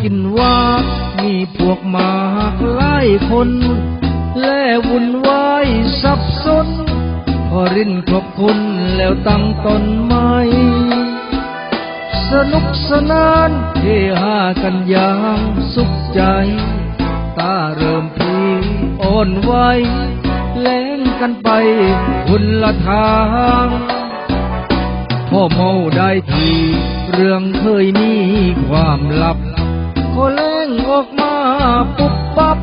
กินว่า มีพวกมาหลายคน แล่วุ่นวายสับสน พอรินขอบคุณแล้วตั้งตนใหม่สนุกสนานเฮฮากันอย่างสุขใจ ตาเริ่มพีอ่อนไหวแล้งกันไปคุณละทางพ่อเมาได้ที เรื่องเคยมีความลับ แล้งออกมาปุ๊บปั๊บ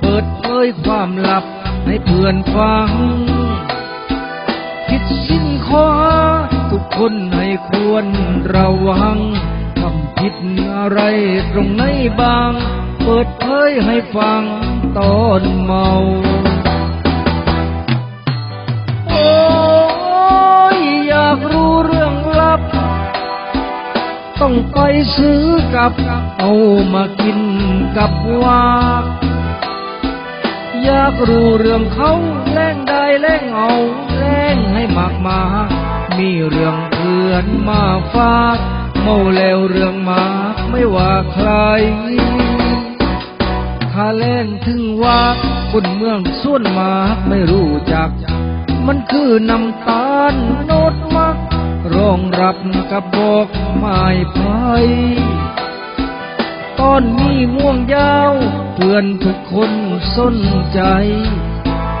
เปิดเผยความลับให้เพื่อนฟัง คิดสิ้นข้อหาทุกคนให้ควรระวังทำผิดอะไรตรงไหนบ้าง เปิดเผยให้ฟังตอนเมา ต้องไปซื้อกับเอามากินกับวากอยากรู้เรื่องเขาแล่งได้แล่งเอาแล่งให้มากมา มีเรื่องเพื่อนมาฝากเมาแล้วเรื่องมากไม่ว่าใครถ้าแล่งถึงว่าคนเมืองส่วนมากไม่รู้จัก มันคือน้ำตาลโนดมักรอ งรับกับบอกไม้ไผ่ตอนนี้ง่วงยาวเพื่อนทุกคนสนใจ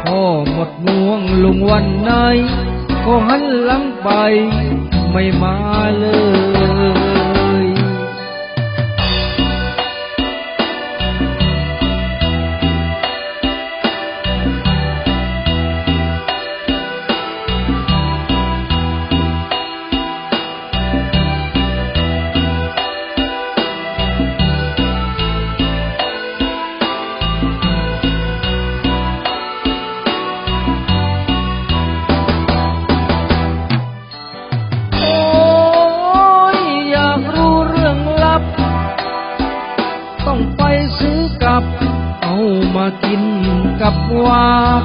พ่อหมดง่วงลงวันไหนก็หันหลังไปไม่มาเลย บ เอามากินกับวาก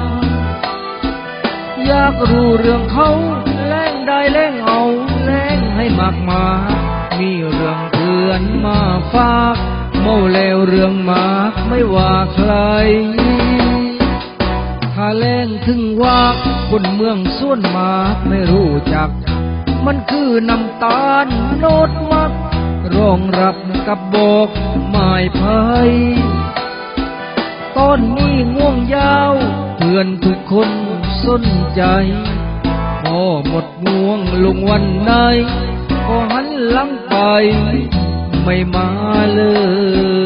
อยากรู้เรื่องเขาแล่งได้แล่งเอาแล่งให้มากมา มีเรื่องเพื่อนมาฝากเมาแล้วเรื่องมากไม่ว่าใครถ้าแล่งถึงว่าคนเมืองส่วนมากไม่รู้จัก มันคือน้ำตาลโนดมักรองรับกับบอกไม้ไผ่ ตอนนี้ง่วงยาวเพื่อนทุกคนสนใจพอหมดง่วงลงวันไหนก็หันหลังไป ไม่มาเลย